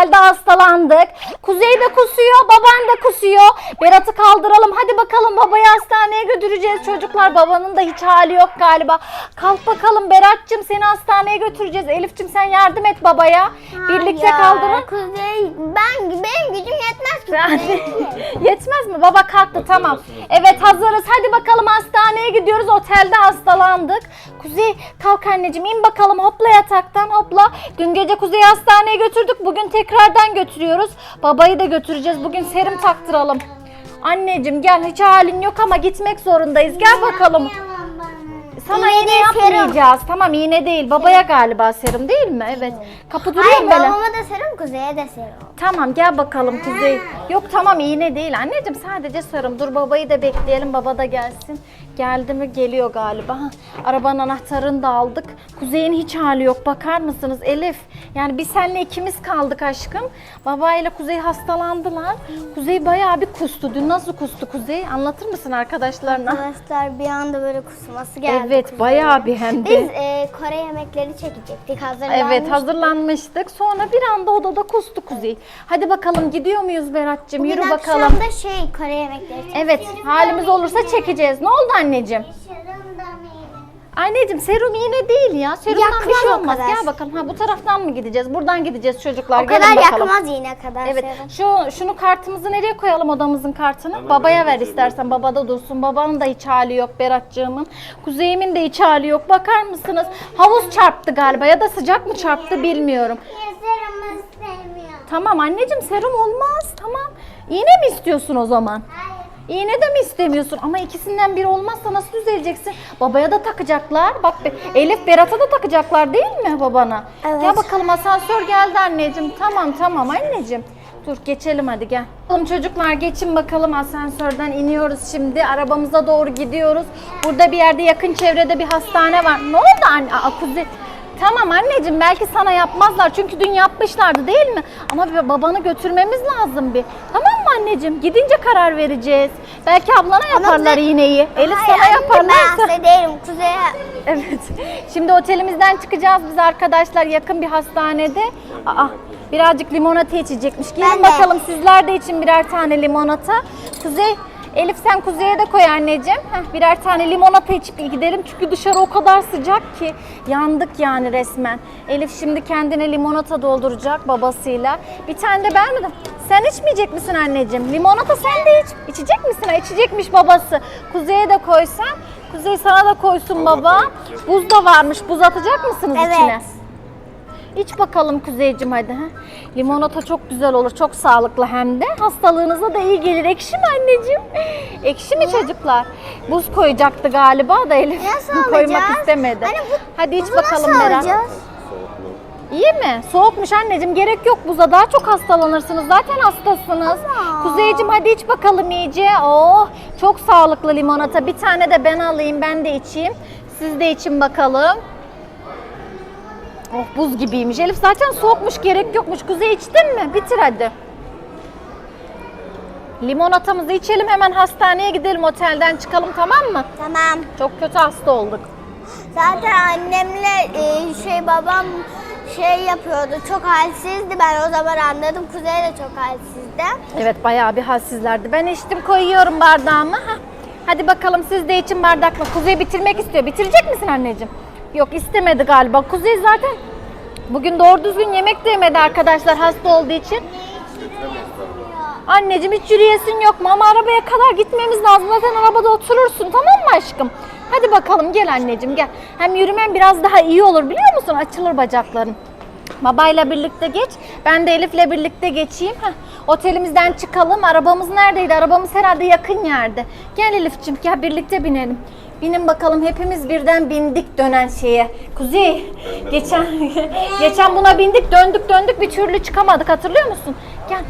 otelde hastalandık. Kuzey de kusuyor, baban da kusuyor. Berat'ı kaldıralım. Hadi bakalım babayı hastaneye götüreceğiz çocuklar. Babanın da hiç hali yok galiba. Kalk bakalım Berat'cığım seni hastaneye götüreceğiz. Elif'cim sen yardım et babaya. Birlikte Ya, kaldırın. Kuzey ben benim gücüm yetmez ki. Yetmez mi? Baba kalktı tamam. Evet hazırız. Hadi bakalım hastaneye gidiyoruz. Otelde hastalandık. Kuzey kalk anneciğim in bakalım hopla yataktan hopla. Dün gece Kuzey'i hastaneye götürdük. Bugün tekrardan götürüyoruz. Babayı da götüreceğiz. Bugün serum taktıralım. Anneciğim gel hiç halin yok ama gitmek zorundayız. Gel bakalım. Sana İğne iğne değil, serum. yapmayacağız. Tamam iğne değil. Babaya galiba serum değil mi? Evet. Kapı duruyor Hayır mu böyle? babama da serum Kuzey'e de serum. Tamam gel bakalım Kuzey. Yok tamam iğne değil anneciğim sadece sarım. Dur babayı da bekleyelim baba da gelsin. Geldi mi geliyor galiba. Ha, arabanın anahtarını da aldık. Kuzey'in hiç hali yok bakar mısınız Elif? Yani biz seninle ikimiz kaldık aşkım. Babayla Kuzey hastalandılar. Kuzey bayağı bir kustu. Dün nasıl kustu Kuzey? Anlatır mısın arkadaşlarına? Arkadaşlar bir anda böyle kusması geldi. Evet Kuzey'e. bayağı bir hem de. Biz e, Kore yemekleri çekecektik hazırlanmıştık. Evet hazırlanmıştık. Sonra bir anda odada kustu Kuzey. Hadi bakalım gidiyor muyuz Berat'cığım? Yürü akşam bakalım. da şey Kore yemekleri. Evet halimiz olursa çekeceğiz. Ne oldu anneciğim? Anneciğim serum iğne değil ya. Serumdan bir Yakmaz şey o olmaz. kadar. Gel bakalım. Ha bu taraftan mı gideceğiz? Buradan gideceğiz çocuklar. O kadar Gelin bakalım. yakmaz yine kadar Evet. serum. Şu şunu kartımızı nereye koyalım odamızın kartını? Babaya ver istersen. Babada dursun. Babanın da hiç hali yok Beratcığımın. Kuzeyimin de hiç hali yok. Bakar mısınız? Havuz çarptı galiba ya da sıcak mı çarptı bilmiyorum. Serumu sevmiyorum. Tamam anneciğim serum olmaz. Tamam. İğne mi istiyorsun o zaman? İğne de mi istemiyorsun? Ama ikisinden biri olmazsa nasıl düzeleceksin? Babaya da takacaklar. Bak be- Elif Berat'a da takacaklar değil mi babana? Evet. Gel bakalım asansör geldi anneciğim. Tamam tamam anneciğim. Dur geçelim hadi gel. Bakalım çocuklar geçin bakalım asansörden iniyoruz şimdi. Arabamıza doğru gidiyoruz. Burada bir yerde yakın çevrede bir hastane var. Ne oldu anne? Aa, Kuzey. Tamam anneciğim belki sana yapmazlar çünkü dün yapmışlardı değil mi? Ama bir babanı götürmemiz lazım bir. Tamam mı anneciğim? Gidince karar vereceğiz. Belki ablana yaparlar bize- iğneyi. Elif Hayır, sana yaparlarsa. Ben hasta değilim Kuzey'e. Evet. Şimdi otelimizden çıkacağız biz arkadaşlar yakın bir hastanede. Aa, birazcık limonata içecekmiş. Gelin Ben de. bakalım sizler de için birer tane limonata. Kuzey, Elif sen Kuzey'e de koy anneciğim. Heh, birer tane limonata içip gidelim. Çünkü dışarı o kadar sıcak ki yandık yani resmen. Elif şimdi kendine limonata dolduracak babasıyla. Bir tane de ben mi? Sen içmeyecek misin anneciğim? Limonata sen de iç. İçecek misin? Ha, İçecekmiş babası. Kuzey'e de koysan. Kuzey sana da koysun baba. Buz da varmış. Buz atacak mısınız Evet. içine? İç bakalım Kuzeycim hadi. Ha? Limonata çok güzel olur. Çok sağlıklı hem de. Hastalığınıza da iyi gelir. Ekşi mi anneciğim? Ekşi mi çocuklar? Buz koyacaktı galiba da Elif Nasıl koymak alacağız? istemedi. Anne bu- hadi iç bakalım nasıl Berat. alacağız? İyi mi? Soğukmuş anneciğim. Gerek yok buza. Daha çok hastalanırsınız. Zaten hastasınız. Ama. Kuzeycim hadi iç bakalım iyice. Oh çok sağlıklı limonata. Bir tane de ben alayım. Ben de içeyim. Siz de için bakalım. Oh buz gibiymiş. Elif zaten soğukmuş. Gerek yokmuş. Kuzey içtin mi? Bitir hadi. Limonatamızı içelim. Hemen hastaneye gidelim. Otelden çıkalım tamam mı? Tamam. Çok kötü hasta olduk. Zaten annemle e, şey babam şey yapıyordu. Çok halsizdi. Ben o zaman anladım. Kuzey de çok halsizdi. Evet bayağı bir halsizlerdi. Ben içtim koyuyorum bardağımı. Hah. Hadi bakalım siz de için bardakla. Kuzey bitirmek istiyor. Bitirecek misin anneciğim? Yok istemedi galiba. Kuzey zaten bugün doğru düzgün yemek de yemedi arkadaşlar hasta olduğu için. Anneciğim hiç yürüyesin yok mu? Ama arabaya kadar gitmemiz lazım. Zaten arabada oturursun tamam mı aşkım? Hadi bakalım gel anneciğim gel. Hem yürümen biraz daha iyi olur biliyor musun? Açılır bacakların. Babayla birlikte geç. Ben de Elif'le birlikte geçeyim. Heh, otelimizden çıkalım. Arabamız neredeydi? Arabamız herhalde yakın yerde. Gel Elif'ciğim gel birlikte binelim. Binin bakalım hepimiz birden bindik dönen şeye. Kuzey geçen geçen buna bindik döndük döndük bir türlü çıkamadık hatırlıyor musun? Gel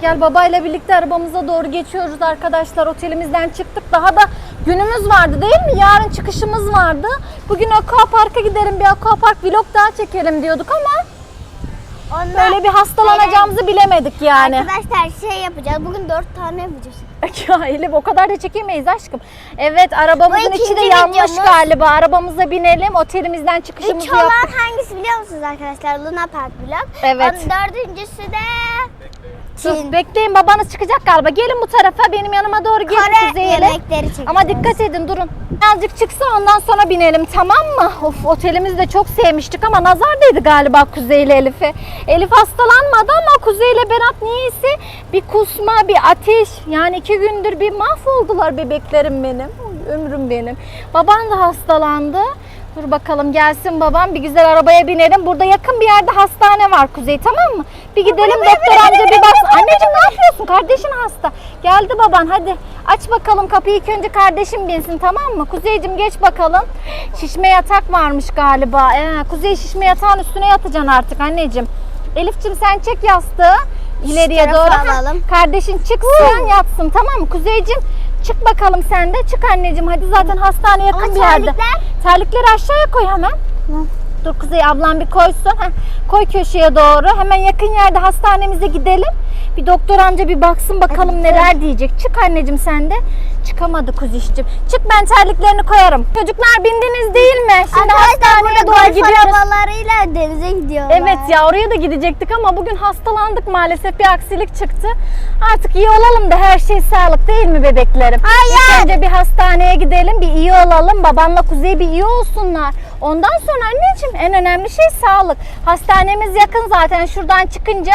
Gel babayla birlikte arabamıza doğru geçiyoruz arkadaşlar. Otelimizden çıktık. Daha da günümüz vardı değil mi? Yarın çıkışımız vardı. Bugün aqua parka gidelim bir aqua park vlog daha çekelim diyorduk ama Ondan böyle bir hastalanacağımızı bilemedik yani. Arkadaşlar şey yapacağız. Bugün dört tane yapacağız. Ya Elif o kadar da çekemeyiz aşkım. Evet arabamızın Bu içi de ikinci yanmış videomuz. galiba. Arabamıza binelim. Otelimizden çıkışımızı Üç olan yaptık. hangisi biliyor musunuz arkadaşlar? Luna Park vlog. Evet. Onun Dördüncüsü de Dur, Çin. bekleyin babanız çıkacak galiba. Gelin bu tarafa benim yanıma doğru gelin Kore Kuzey Elif. yemekleri çekiyoruz. Ama dikkat edin durun. Birazcık çıksa ondan sonra binelim tamam mı? Of otelimizi de çok sevmiştik ama nazar değdi galiba Kuzey ile Elif'e. Elif hastalanmadı ama Kuzey ile Berat niyeyse bir kusma, bir ateş. Yani iki gündür bir mahvoldular bebeklerim benim. Ömrüm benim. Baban da hastalandı. Dur bakalım gelsin babam bir güzel arabaya binelim. Burada yakın bir yerde hastane var Kuzey tamam mı? Bir gidelim doktor amca bir baksın. Anneciğim ne yapıyorsun? Kardeşin hasta. Geldi baban hadi. Aç bakalım kapıyı ilk önce kardeşim binsin tamam mı? Kuzeycim geç bakalım. Şişme yatak varmış galiba. Ee, Kuzey şişme yatağın üstüne yatacaksın artık anneciğim. Elif'cim sen çek yastığı ileriye tarafa doğru. Heh, alalım. Kardeşin çıksın yatsın tamam mı? Kuzeycim çık bakalım sen de. Çık anneciğim hadi zaten hastane yakın Ama bir yerde. terlikler? Terlikleri aşağıya koy hemen. Dur Kuzey ablam bir koysun. Heh, koy köşeye doğru. Hemen yakın yerde hastanemize gidelim. Bir doktor amca bir baksın bakalım neler diyecek. Çık anneciğim sen de. Çıkamadı kuzişcim. Çık ben terliklerini koyarım. Çocuklar bindiniz değil mi? Şimdi hastaneye doğru gidiyoruz. arabalarıyla denize gidiyorlar. Evet ya oraya da gidecektik ama bugün hastalandık maalesef bir aksilik çıktı. Artık iyi olalım da her şey sağlık değil mi bebeklerim? Hayır. İlk önce bir hastaneye gidelim bir iyi olalım. Babanla Kuzey bir iyi olsunlar. Ondan sonra anneciğim en önemli şey sağlık. Hastanemiz yakın zaten şuradan çıkınca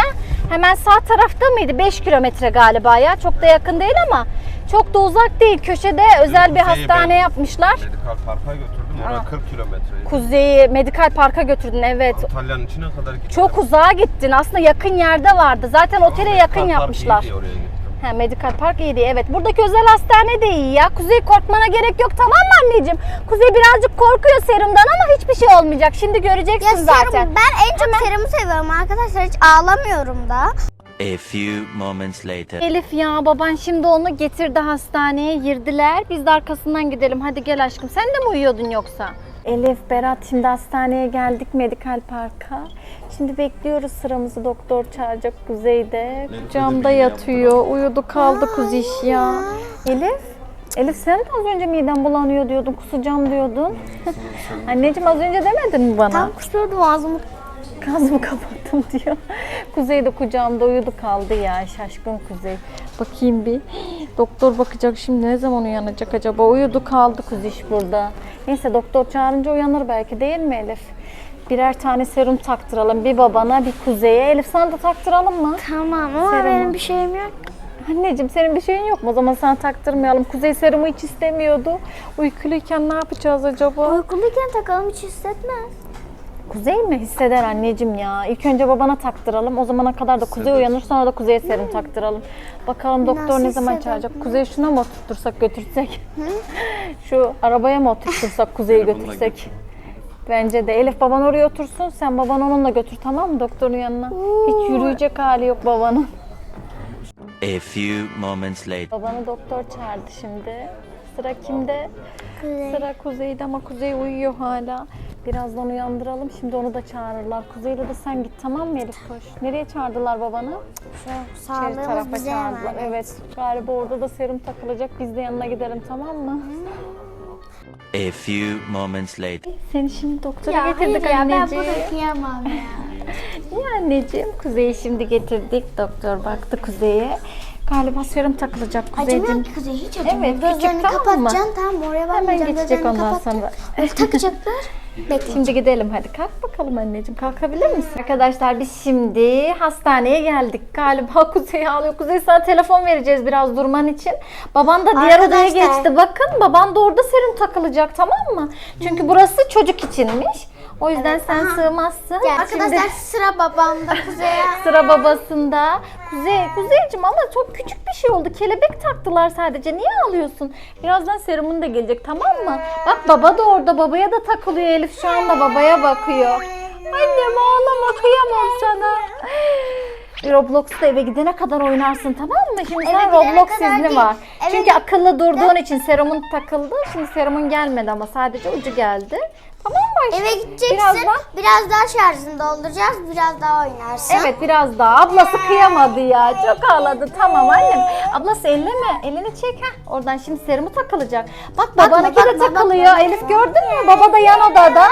hemen sağ tarafta mıydı? 5 kilometre galiba ya çok da yakın değil ama çok da uzak değil. Köşede özel bir Kuzey'i hastane ben- yapmışlar. Medikal parka götürdüm. Oraya Aa. 40 kilometre. Kuzey'i medikal parka götürdün evet. Antalya'nın içine kadar gittim. Çok uzağa gittin. Aslında yakın yerde vardı. Zaten otele yakın yapmışlar. Oraya gittim. He, Medikal Park iyi değil. Evet. Buradaki özel hastane de iyi ya. Kuzey korkmana gerek yok tamam mı anneciğim? Kuzey birazcık korkuyor serumdan ama hiçbir şey olmayacak. Şimdi göreceksin Ya serum, zaten. ben en çok serumu seviyorum arkadaşlar. Hiç ağlamıyorum da. A few moments later. Elif ya baban şimdi onu getirdi hastaneye girdiler. Biz de arkasından gidelim. Hadi gel aşkım. Sen de mi uyuyordun yoksa? Elif, Berat şimdi hastaneye geldik Medikal Park'a. Şimdi bekliyoruz sıramızı doktor çağıracak Kuzey'de. Kucağımda yatıyor. Uyudu kaldı kuziş ya. Elif, Elif sen de az önce midem bulanıyor diyordun, kusacağım diyordun. Anneciğim az önce demedin mi bana? Tam kusuyordum ağzımı. Gaz mı kapattım diyor. Kuzey de kucağımda uyudu kaldı ya şaşkın Kuzey. Bakayım bir. Doktor bakacak şimdi ne zaman uyanacak acaba? Uyudu kaldı Kuziş burada. Neyse doktor çağırınca uyanır belki değil mi Elif? Birer tane serum taktıralım. Bir babana bir Kuzey'e. Elif sana da taktıralım mı? Tamam ama Serumu. benim bir şeyim yok. Anneciğim senin bir şeyin yok mu? O zaman sana taktırmayalım. Kuzey serumu hiç istemiyordu. Uykuluyken ne yapacağız acaba? Uykuluyken takalım hiç hissetmez. Kuzey mi? Hisseder anneciğim ya. İlk önce babana taktıralım. O zamana kadar da Kuzey uyanır. Sonra da Kuzey'e serum taktıralım. Bakalım doktor Nasıl ne zaman hisseder? çağıracak? Kuzey şuna mı oturtursak götürsek? Şu arabaya mı oturtursak Kuzey'i götürsek? Bence de. Elif baban oraya otursun. Sen baban onunla götür tamam mı doktorun yanına? Hiç yürüyecek hali yok babanın. A few moments later. Babanı doktor çağırdı şimdi. Sıra kimde? Sıra Kuzey'de ama Kuzey uyuyor hala. Birazdan uyandıralım. Şimdi onu da çağırırlar. Kuzey'le de sen git tamam mı Elif koş. Nereye çağırdılar babanı? Şu İçeri sağlığımız tarafa bize çağırdılar. emanet. Evet. Galiba orada da serum takılacak. Biz de yanına gidelim tamam mı? A few moments later. Seni şimdi doktora Ya getirdik hayır ya ben anneciğim. bunu kıyamam ya. İyi anneciğim. Kuzey'i şimdi getirdik. Doktor baktı Kuzey'e. Galiba serum takılacak Kuzey'cim. Acımıyor ki kuzey hiç acımıyor. Evet, küçük, Gözlerini tamam mı? kapatacaksın tamam oraya Hemen bakmayacaksın. geçecek Gözlerini ondan kapat. sonra. Böyle takacaklar. Bekle. Şimdi gidelim hadi. Kalk bakalım anneciğim. Kalkabilir misin? Arkadaşlar biz şimdi hastaneye geldik. Galiba Kuzey ağlıyor. Kuzey sana telefon vereceğiz biraz durman için. Baban da diğer odaya Arkadaşlar. geçti. Bakın baban da orada serum takılacak tamam mı? Çünkü burası çocuk içinmiş. O yüzden sen sığmazsın. Gel. Şimdi Arkadaşlar sıra babamda kuzeye. sıra babasında. Kuzey, Kuzeyciğim ama çok küçük bir şey oldu. Kelebek taktılar sadece. Niye ağlıyorsun? Birazdan serumun da gelecek tamam mı? Bak baba da orada. Babaya da takılıyor Elif. Şu anda babaya bakıyor. Annem ağlama kıyamam sana. Roblox'ta eve gidene kadar oynarsın tamam mı? Şimdi Eve gidene Roblox kadar izni değil. var. Eve Çünkü akıllı durduğun için serumun takıldı. Şimdi serumun gelmedi ama sadece ucu geldi. Tamam mı aşkım? Eve gideceksin. Birazdan Biraz daha şarjını dolduracağız. Biraz daha oynarsın. Evet biraz daha. Ablası kıyamadı ya. Çok ağladı. Tamam annem. Ablası elleme. Elini çek. Heh. Oradan şimdi serumu takılacak. Bak babanınki de bakma, takılıyor. bakma. Elif gördün mü? Baba da yan odada.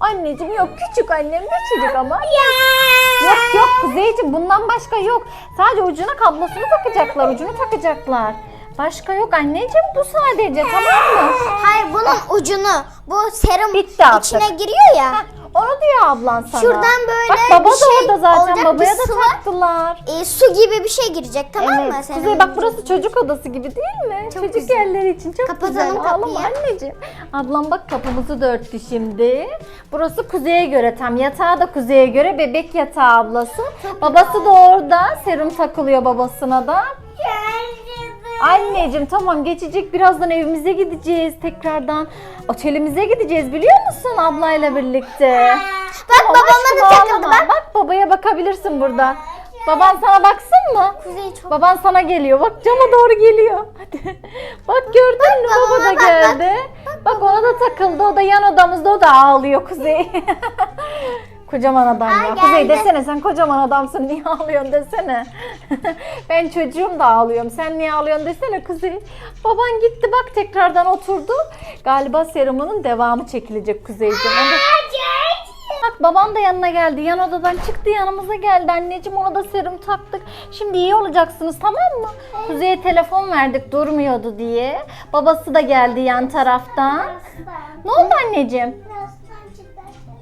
Anneciğim yok küçük annem küçücük ama. Yok yok Kuzeyciğim bundan başka yok. Sadece ucuna kablosunu takacaklar. Ucunu takacaklar. Başka yok anneciğim bu sadece tamam mı? Hayır bunun ucunu bu serum Bitti artık. içine giriyor ya. Heh, Onu diyor ablan sana. Şuradan böyle Bak baba bir da şey orada zaten. olacak, Babaya bir da sıvı. taktılar. E, su gibi bir şey girecek tamam mı? Serumun Kuzey bak burası çocuk odası gibi değil mi? Çok çocuk güzel. yerleri için çok Kapatalım güzel. Ağlama kapıyı. anneciğim. Ablam bak kapımızı da örttü şimdi. Burası kuzeye göre tam. Yatağı da kuzeye göre. Bebek yatağı ablası. Babası da orada. Serum takılıyor babasına da. Anneciğim tamam geçecek birazdan evimize gideceğiz tekrardan. Otelimize gideceğiz biliyor musun ablayla birlikte. Bak Tamam babama da aşkım, takıldı ağlama. bak. Bak babaya bakabilirsin burada. Baban sana baksın mı? Kuzey çok Baban sana geliyor. Bak cama doğru geliyor. Hadi. Bak gördün mü baba da bak, bak. geldi. Bak, ona da takıldı. O da yan odamızda o da ağlıyor Kuzey. kocaman adam ya. Aa, Kuzey geldi. desene sen kocaman adamsın niye ağlıyorsun desene. ben çocuğum da ağlıyorum. Sen niye ağlıyorsun desene Kuzey. Baban gitti bak tekrardan oturdu. Galiba serumunun devamı çekilecek Kuzeyciğim. Onu da- Bak baban da yanına geldi. Yan odadan çıktı yanımıza geldi. Anneciğim ona da serum taktık. Şimdi iyi olacaksınız tamam mı? Kuzey'e telefon verdik durmuyordu diye. Babası da geldi yan taraftan. Ne oldu anneciğim?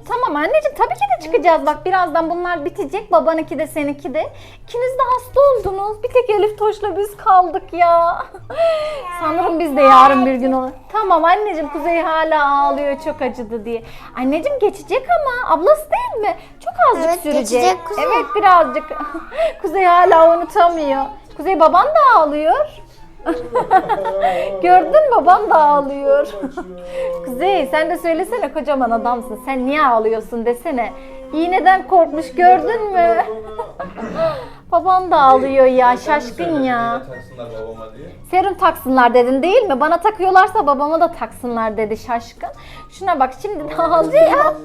Tamam anneciğim tabii ki de çıkacağız. Bak birazdan bunlar bitecek. Babanınki de seninki de. İkiniz de hasta oldunuz. Bir tek Elif Toş'la biz kaldık ya. Sanırım biz de yarın bir gün olur. Tamam anneciğim Kuzey hala ağlıyor çok acıdı diye. Anneciğim geçecek ama ablası değil mi? Çok azıcık Evet, sürecek. geçecek Kuzey. Evet birazcık. Kuzey hala unutamıyor. Kuzey baban da ağlıyor. Gördün mü babam da ağlıyor. Kuzey sen de söylesene kocaman adamsın. Sen niye ağlıyorsun desene. İğneden korkmuş gördün mü? Baban da ağlıyor ya şaşkın ya. Taksınlar babama diye. Serum taksınlar dedin değil mi? Bana takıyorlarsa babama da taksınlar dedi şaşkın. Şuna bak şimdi de ağlıyor.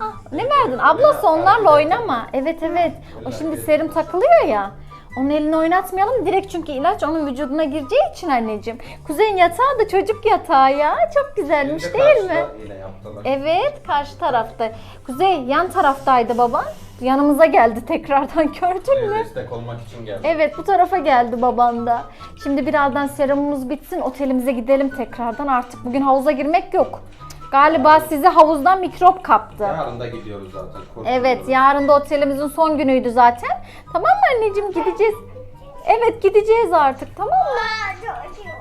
Ah, ne verdin? Ablası onlarla oynama. Evet evet. O şimdi serum takılıyor ya. Onun elini oynatmayalım direkt çünkü ilaç onun vücuduna gireceği için anneciğim. Kuzey'in yatağı da çocuk yatağı ya. Çok güzelmiş Hem de değil mi? karşıda Yine yaptılar. Evet karşı tarafta. Kuzey yan taraftaydı baban. Yanımıza geldi tekrardan gördün mü? Destek olmak için geldim. Evet bu tarafa geldi baban da. Şimdi birazdan serumumuz bitsin otelimize gidelim tekrardan. Artık bugün havuza girmek yok. Galiba sizi havuzdan mikrop kaptı. Yarın da gidiyoruz zaten. kurtuluyoruz. Evet yarın da otelimizin son günüydü zaten. Tamam mı anneciğim gideceğiz. Evet gideceğiz artık tamam mı?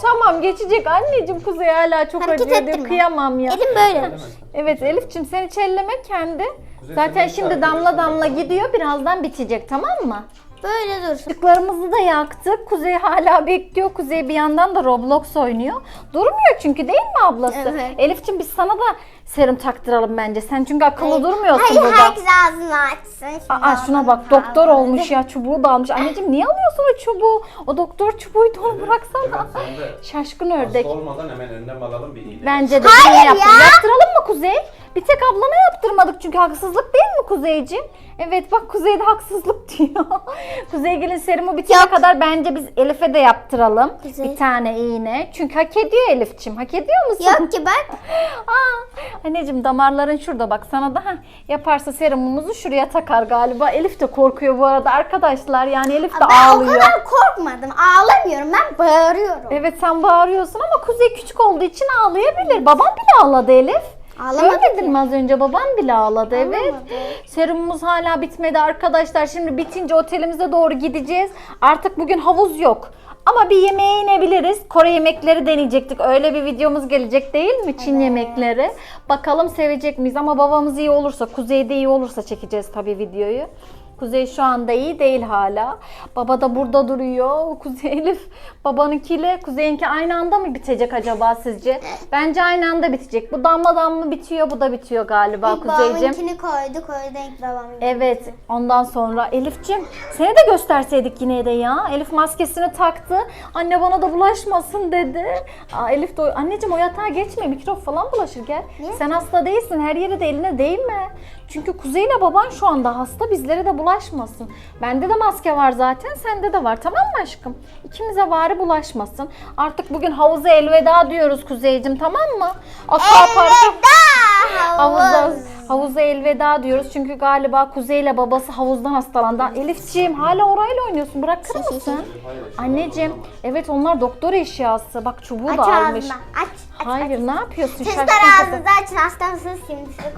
Tamam geçecek anneciğim Kuzey hala çok Hareket acıyor diyor. ettirme. Kıyamam ya. Elim böyle. Evet Elif'ciğim sen hiç elleme kendi. Kuzey, Zaten şimdi damla damla gidiyor birazdan bitecek tamam mı? Böyle dursun. Işıklarımızı da yaktık. Kuzey hala bekliyor. Kuzey bir yandan da Roblox oynuyor. Durmuyor çünkü değil mi ablası? Evet. Elif'ciğim biz sana da serum taktıralım bence. Sen çünkü akıllı durmuyorsun Hayır burada. herkes ağzını açsın. Şimdi Aa şuna bak doktor olmuş ya çubuğu da almış. Anneciğim niye alıyorsun o çubuğu? O doktor çubuğuydu onu bıraksana. Evet, sen de Şaşkın ördek. Hasta olmadan hemen önlem alalım bir iyileşelim. Bence de Hayır bunu yaptır. ya. Yaptıralım mı Kuzey? Bir tek ablana yaptırmadık çünkü haksızlık değil mi Kuzeyciğim? Evet bak Kuzey de haksızlık diyor. Kuzeygil'in serumu bitene Yok. kadar bence biz Elif'e de yaptıralım. Kuzey. Bir tane iğne. Çünkü hak ediyor Elif'ciğim. Hak ediyor musun? Yok ki bak. Aa, anneciğim damarların şurada bak sana da ha, yaparsa serumumuzu şuraya takar galiba. Elif de korkuyor bu arada arkadaşlar yani Elif de Ben o ağlıyor. kadar korkmadım. Ağlamıyorum. Ben bağırıyorum. Evet sen bağırıyorsun ama Kuzey küçük olduğu için ağlayabilir. Baban bile ağladı Elif. Ağlamadı mi az önce baban bile ağladı evet. Ağlamadı. Serumumuz hala bitmedi arkadaşlar. Şimdi bitince otelimize doğru gideceğiz. Artık bugün havuz yok. Ama bir yemeğe inebiliriz. Kore yemekleri deneyecektik. Öyle bir videomuz gelecek değil mi? Çin yemekleri. Bakalım sevecek miyiz? Ama babamız iyi olursa, kuzeyde iyi olursa çekeceğiz tabii videoyu. Kuzey şu anda iyi değil hala. Baba da burada duruyor. Kuzey Elif babanınkiyle Kuzey'inki aynı anda mı bitecek acaba sizce? Bence aynı anda bitecek. Bu damla damla bitiyor, bu da bitiyor galiba İlk Kuzeyciğim. babamınkini koyduk o yüzden ilk babamın. Evet ondan sonra Elif'cim seni de gösterseydik yine de ya. Elif maskesini taktı. Anne bana da bulaşmasın dedi. Aa, Elif de anneciğim o yatağa geçme mikrop falan bulaşır gel. Niye? Sen hasta değilsin her yere de eline değme. Çünkü Kuzey ile baban şu anda hasta bizlere de bulaşmasın. Bende de maske var zaten sende de var tamam mı aşkım? İkimize bari bulaşmasın. Artık bugün havuza elveda diyoruz Kuzeycim tamam mı? Aquapark'a- Elveda Havuza, havuz. havuza elveda diyoruz çünkü galiba Kuzey ile babası havuzdan hastalandı. Elifciğim hala orayla oynuyorsun bırakır mısın? Anneciğim evet onlar doktor eşyası bak çubuğu Aç da almış. aç. aç Hayır ne yapıyorsun? Şaşkın ağzınızı açın hasta mısınız şimdi size.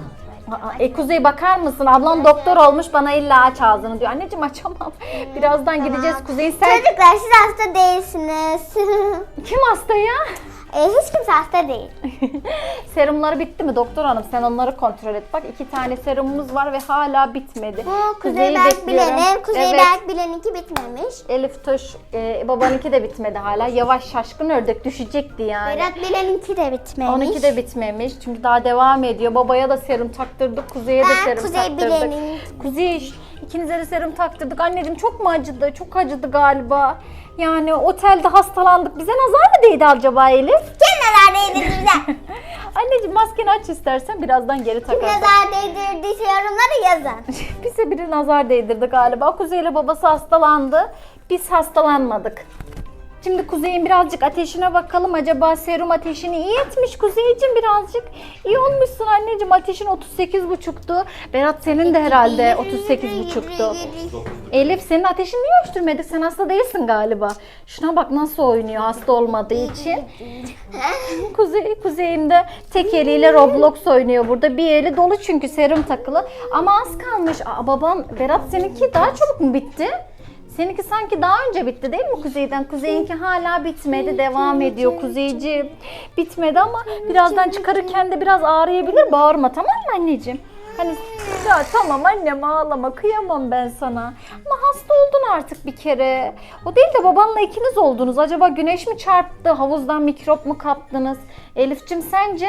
Aa, E Kuzey bakar mısın? Ablam doktor olmuş bana illa aç ağzını diyor. Anneciğim açamam. Birazdan gideceğiz Kuzey sen. Çocuklar siz hasta değilsiniz. Kim hasta ya? E, hiç kimse hasta değil. Serumları bitti mi doktor hanım? Sen onları kontrol et. Bak iki tane serumumuz var ve hala bitmedi. Bu Kuzey Berk. Bilen'in, Kuzey Evet. Berk Bilen'inki bitmemiş. Elif Toş, e, babanınki de bitmedi hala. Yavaş şaşkın ördek düşecekti yani. Berat Bilen'inki de bitmemiş. Onunki de bitmemiş çünkü daha devam ediyor. Babaya da serum taktırdık, Kuzey'e de Ben serum Kuzey taktırdık. Bilen'in- Kuzey, ikinize de serum taktırdık. Anneciğim çok mu acıdı? Çok acıdı galiba. Yani otelde hastalandık. Bize nazar mı değdi acaba Elif? Kim nazar değdirdi Anneciğim maskeni aç istersen birazdan geri Kim takarsın. nazar değdirdiyse yorumlara yazın. Bize biri nazar değdirdi galiba. Kuzey ile babası hastalandı. Biz hastalanmadık. Şimdi Kuzey'in birazcık ateşine bakalım. Acaba serum ateşini iyi etmiş Kuzey'cim birazcık. İyi olmuşsun anneciğim. Ateşin 38,5'tu. Berat senin de herhalde 38,5'tu. Elif senin ateşin niye ölçtürmedik? Sen hasta değilsin galiba. Şuna bak nasıl oynuyor hasta olmadığı için. Kuzey, Kuzey'in de tek eliyle Roblox oynuyor burada. Bir eli dolu çünkü serum takılı. Ama az kalmış. Aa, baban Berat seninki daha çabuk mu bitti? Seninki sanki daha önce bitti değil mi Kuzey'den? Kuzey'inki hala bitmedi. Devam ediyor Kuzeyciğim. Bitmedi ama birazdan çıkarırken de biraz ağrıyabilir. Bağırma tamam mı anneciğim? Hani ya tamam annem ağlama kıyamam ben sana. Ama hasta oldun artık bir kere. O değil de babanla ikiniz oldunuz. Acaba güneş mi çarptı? Havuzdan mikrop mu kaptınız? Elif'cim sence?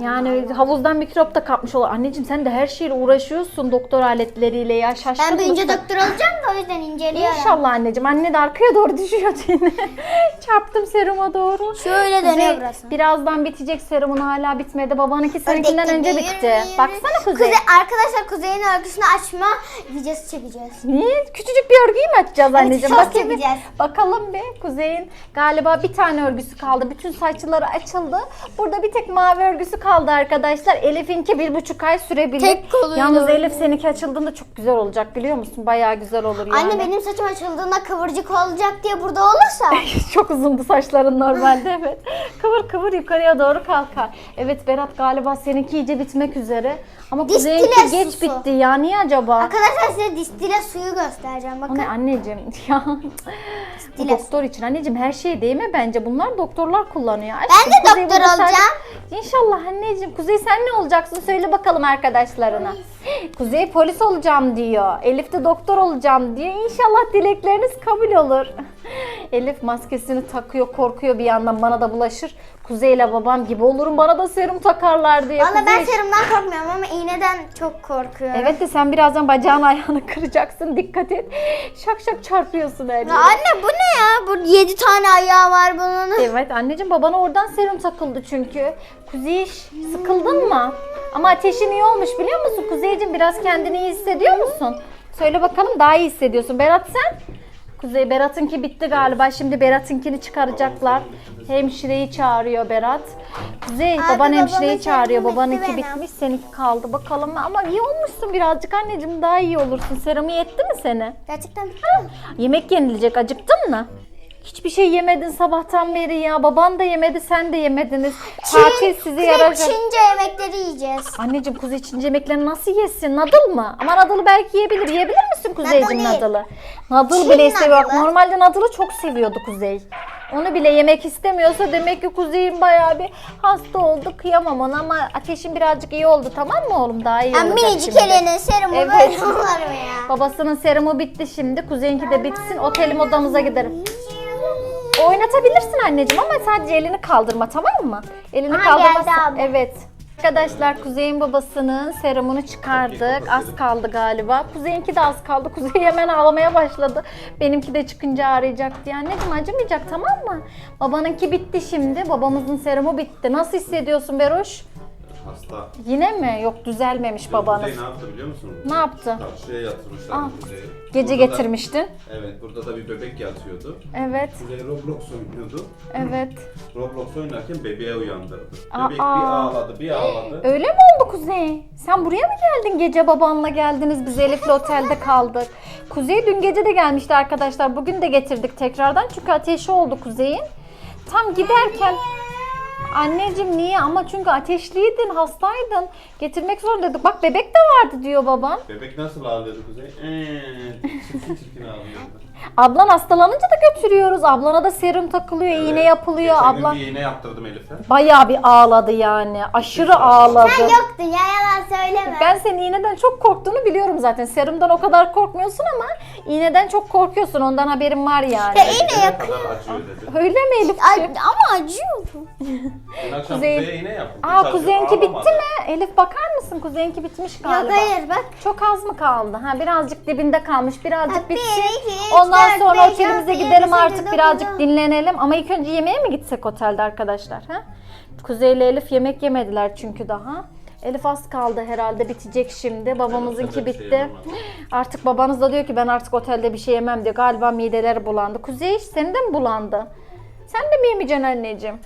Yani havuzdan mikrop da kapmış olur. Anneciğim sen de her şeyle uğraşıyorsun doktor aletleriyle ya şaşkın Ben büyüyünce mısın? doktor olacağım da o yüzden inceliyorum. İnşallah anneciğim. Anne de arkaya doğru düşüyor yine. Çarptım seruma doğru. Şöyle Kuzey, dönüyor burası. Birazdan bitecek serumun hala bitmedi. Babanınki seninkinden önce bitti. yürü, Baksana yürü. Kuzey. Arkadaşlar Kuzey'in örgüsünü açma videosu çekeceğiz. Niye? Küçücük bir örgüyü mü açacağız anneciğim? çok Bakayım çekeceğiz. Bakalım bir. Kuzey'in galiba bir tane örgüsü kaldı. Bütün saçları açıldı. Burada bir tek mavi örgüsü kaldı arkadaşlar. Elif'inki bir buçuk ay sürebilir. Tek koluyla Yalnız. Elif seninki açıldığında çok güzel olacak biliyor musun? Bayağı güzel olur yani. Anne benim saçım açıldığında kıvırcık olacak diye burada olursa. Çok uzundu saçların normalde evet. Kıvır kıvır yukarıya doğru kalkar. Evet Berat galiba seninki iyice bitmek üzere. Ama Distile Kuzey'inki geç susu. bitti ya. Niye acaba? Arkadaşlar size distile suyu göstereceğim. Bakın. ne anneciğim ya. Bu Dile doktor için anneciğim her şeye değme bence. Bunlar doktorlar kullanıyor. Ben de Kuzey doktor burada sadece- olacağım. İnşallah anneciğim. Kuzey sen ne olacaksın? Söyle bakalım arkadaşlarına. Kuzey polis olacağım diyor. Elif de doktor olacağım diyor. İnşallah dilekleriniz kabul olur. Elif maskesini takıyor, korkuyor bir yandan bana da bulaşır. Kuzey ile babam gibi olurum bana da serum takarlar diye. Valla ben Kuzey- serumdan korkmuyorum ama iğneden çok korkuyorum. Evet de sen birazdan bacağını ayağını kıracaksın. Dikkat et. Şak şak çarpıyorsun her yere. Anne bu ne ya? Bu 7 tane ayağı var bunun. Evet anneciğim babana oradan serum takıldı çünkü. Kuzey sıkıldın mı? Ama ateşin iyi olmuş biliyor musun? Kuzeyciğim biraz kendini iyi hissediyor musun? Söyle bakalım daha iyi hissediyorsun. Berat sen? Kuzey Berat'ınki bitti galiba. Şimdi Berat'ınkini çıkaracaklar. Hemşireyi çağırıyor Berat. Kuzey Abi, baban babamın hemşireyi çağırıyor. serumu Babanınki bitti benim. bitmiş, seninki kaldı. Bakalım ama iyi olmuşsun birazcık anneciğim. Daha iyi olursun. Serumu yetti mi seni? Gerçekten. Yemek yenilecek. Acıktın mı? Hiçbir şey yemedin sabahtan beri ya. Baban da yemedi, sen de yemediniz. Tatil sizi Kuzey yarayacak. Çince yemekleri yiyeceğiz. Anneciğim kuzey Çince yemeklerini nasıl yesin? Nadıl mı? Ama nadılı belki yiyebilir. Yiyebilir misin kuzeyciğim değil. nadılı? Nadıl Çin bile seviyor. nadılı. Normalde nadılı çok seviyordu kuzey. Onu bile yemek istemiyorsa demek ki kuzeyin bayağı bir hasta oldu. Kıyamam ona ama ateşin birazcık iyi oldu tamam mı oğlum? Daha iyi Ya olacak minicik şimdi. elinin serumu Evet. böyle olur mu ya? Babasının serumu bitti şimdi. Kuzeyinki de bitsin. Otelim odamıza giderim. Oynatabilirsin anneciğim ama sadece elini kaldırma tamam mı? Elini geldi abla. Evet. Arkadaşlar Kuzey'in babasının serumunu çıkardık. Az kaldı galiba. Kuzey'inki de az kaldı. Kuzey hemen ağlamaya başladı. Benimki de çıkınca ağrıyacak diye. Anneciğim acımayacak tamam mı? Babanınki bitti şimdi. Babamızın serumu bitti. Nasıl hissediyorsun Beruş? Hasta. Yine mi? Yok düzelmemiş babanız. Kuzey ne yaptı biliyor musun? Ne yaptı? Karşıya yatırmışlar Ah, Kuzey'i. Gece Burada da- getirmiştin. evet burada da bir bebek yatıyordu. Evet. Kuzey Roblox oynuyordu. Evet. Roblox oynarken bebeği uyandırdı. Aa. Bebek bir ağladı bir ağladı. Öyle mi oldu Kuzey? Sen buraya mı geldin gece babanla geldiniz biz Elif'le otelde kaldık. Kuzey dün gece de gelmişti arkadaşlar. Bugün de getirdik tekrardan çünkü ateşi oldu Kuzey'in. Tam giderken Anneciğim niye? Ama çünkü ateşliydin, hastaydın. Getirmek zorundaydık. Bak bebek de vardı diyor baban. Bebek nasıl ağlıyordu Kuzey? Eee, çirkin çirkin ağlıyordu. Ablan hastalanınca da götürüyoruz. Ablana da serum takılıyor, iğne Evet, yapılıyor. Geçen gün Ablan bir iğne yaptırdım Elif'e. bayağı bir ağladı yani. Aşırı ağladı. Sen yoktun ya yalan söyleme. Ben senin iğneden çok korktuğunu biliyorum zaten. Serumdan o kadar korkmuyorsun ama iğneden çok korkuyorsun. Ondan haberim var yani. Ya iğne Ne yak. kadar acıyor dedi. Öyle mi Ay, Elif'ciğim? ama acıyor. Dün akşam Kuzey- Kuzey'e iğne yaptım. Hiç Aa acı- kuzeyinki bitti ağlamadı. mi? Elif bakar mısın? Kuzeyinki bitmiş Yok galiba. hayır bak. Çok az mı kaldı? Ha birazcık dibinde kalmış. Birazcık bitsin. iki, üç, Ondan dört, sonra beş, otelimize altı, gidelim artık birazcık dokuz, dinlenelim. Ama ilk önce yemeğe mi gitsek otelde arkadaşlar? Ha? Kuzey ile Elif yemek yemediler çünkü daha. Elif az kaldı herhalde bitecek şimdi. Babamızınki şey bitti. artık babanız da diyor ki ben artık otelde bir şey yemem diyor. Galiba mideleri bulandı. Kuzey senin de mi bulandı? Sen de mi yemeyeceksin anneciğim?